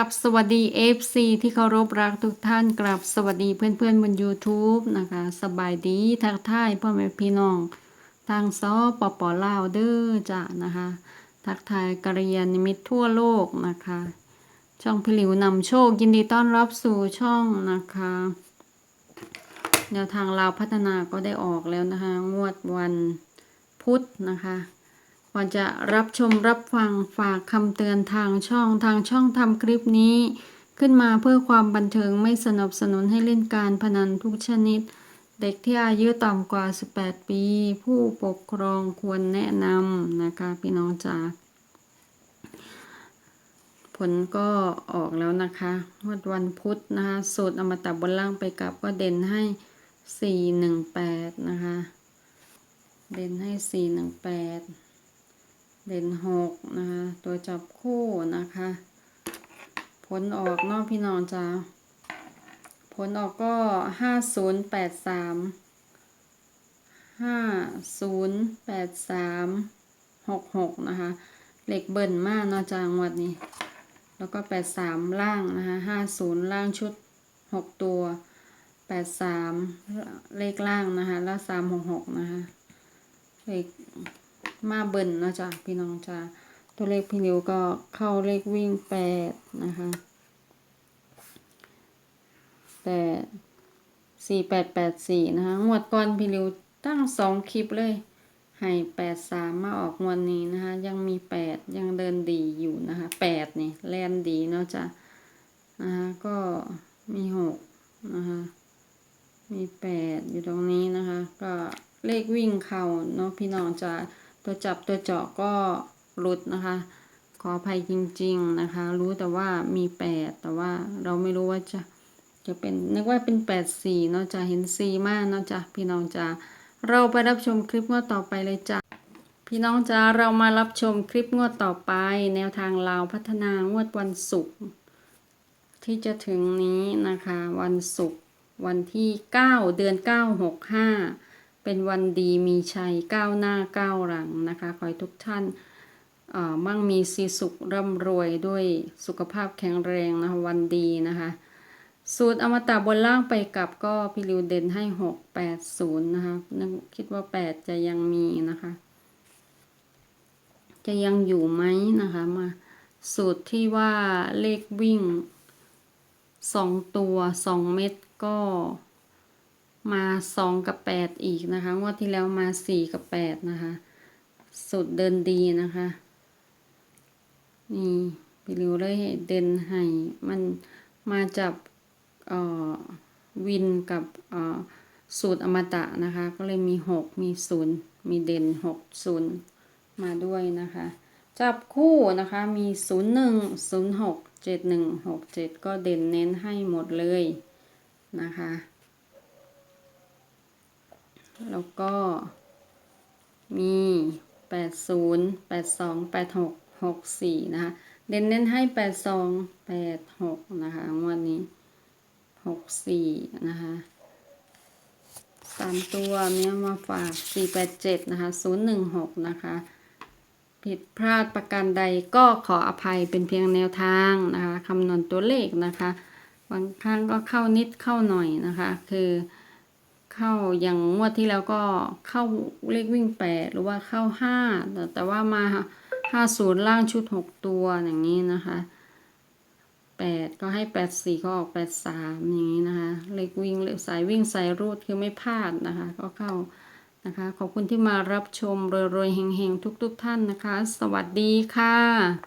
ับสวัสดี FC ที่เคารพรักทุกท่านกราบสวัสดีเพื่อนๆบน YouTube นะคะ สบายดีทักทายพ่อแม่พี่น้อง ทางซอปปอลาวเด้อจ้ะนะคะ ทักทายกัลยาณมิตรทั่วโลกนะคะ ช่องพิลิวนำโชคยินดีต้อนรับสู่ช่องนะคะแนวทางลาวพัฒนาก็ได้ออกแล้วนะคะ งวดวันพุธนะคะ ก่อนจะรับชมรับฟังฝากคำเตือนทางช่องทางช่องทำคลิปนี้ ขึ้นมาเพื่อความบันเทิงไม่สนับสนุนให้เล่นการพนันทุกชนิด เด็กที่อายุต่ำกว่า 18 ปี ผู้ปกครองควรแนะนำนะคะพี่น้องจ๋าผลก็ออกแล้วนะคะวันวันพุธนะคะสูตรอมตะบนล่างไปกลับก็เด่นให้ 418 นะคะ เด่นให้ 418 เด่น6นะคะ ตัวจับคู่นะคะ ผลออกนอกพี่น้องจ้าผลออกก็5083 5083 66นย์แปดสามหกหกนะคะเหล็กเบิ่นมากเนาะจางวัดนี้ แล้วก็83ล่างนะคะ50ล่างชุด6ตัว83เลขล่างนะคะ แล้ว366นะคะ เลข มาเบิ่นนะจ้ะพี่น้องจ้าตัวเลขพี่นิวก็เข้าเลขวิ่ง8นะคะแปดสี่แปดแปดสี่นะคะงวดก่อนพี่นิวตั้งสองคลิปเลยให้แปดสามมาออกงวดนี้นะคะ ยังมีแปดยังเดินดีอยู่นะคะแปดนี่แลนดีเนาะจ้ะนะคะก็มีหกนะคะมีแปดอยู่ตรงนี้นะคะ ก็เลขวิ่งเข่าเนาะพี่น้องจะ ตัวจับตัวเจาะก็หลุดนะคะ ขออภัยจริง ๆนะคะ รู้แต่ว่ามีแปดแต่ว่าเราไม่รู้ว่าจะจะเป็นนึกว่าเป็นแปดสี่เนาะจะเห็นซีมากเนาะจ้ะพี่น้องจ้าเราไปรับชมคลิปงวดต่อไปเลยจ้ะพี่น้องจ้าเรามารับชมคลิปงวดต่อไป แนวทางลาวพัฒนางวดวันศุกร์ที่จะถึงนี้นะคะ วันศุกร์วันที่ 9 เดือน 9 6 5 เป็นวันดีมีชัยก้าวหน้าก้าวหลังนะคะขอให้ทุกท่านมั่งมีสีสุขร่ำรวยด้วยสุขภาพแข็งแรงนะคะวันดีนะคะ สูตรอมตะบนล่างไปกลับก็พี่ริวเด่นให้หกแปดศูนย์นะคะนึกคิดว่าแปดจะยังมีนะคะ จะยังอยู่ไหมนะคะมาสูตรที่ว่าเลขวิ่งสองตัวสองเม็ดก็ มาสองกับแปดอีกนะคะงวดที่แล้วมาสี่กับแปดนะคะสูตรเดินดีนะคะ นี่พี่ริวเลยเด่นให้มันมาจากเอ่อวินกับเอ่อสูตรอมตะนะคะ ก็เลยมีหกมีศูนย์มีเด่นหกศูนย์มาด้วยนะคะ จับคู่นะคะมีศูนย์หนึ่งศูนย์หกเจ็ดหนึ่งหกเจ็ดก็เด่นเน้นให้หมดเลยนะคะ แล้วก็ มีแปดศูนย์แปดสองแปดหกหกสี่นะคะ เด่นเน้นให้แปดสองแปดหกนะคะ งวันนี้หกสี่นะคะสามตัวเนี้ยมาฝากสี่แปดเจ็ดนะคะศูนย์หนึ่งหกนะคะ ผิดพลาดประการใดก็ขออภัยเป็นเพียงแนวทางนะคะคำนวณตัวเลขนะคะ บางครั้งก็เข้านิดเข้าหน่อยนะคะ คือ เข้าอย่างงวดที่แล้วก็เข้าเลขวิ่งแปดหรือว่าเข้าห้าแต่แต่ว่ามาห้าศูนย์ล่างชุดหกตัวอย่างนี้นะคะแปดก็ให้แปดสี่ก็ออกแปดสามอย่างนี้นะคะ เลขวิ่งเลขสายวิ่งสายรูดคือไม่พลาดนะคะ ก็เข้านะคะ ขอบคุณที่มารับชมรวยๆเฮงๆทุกๆท่านนะคะ สวัสดีค่ะ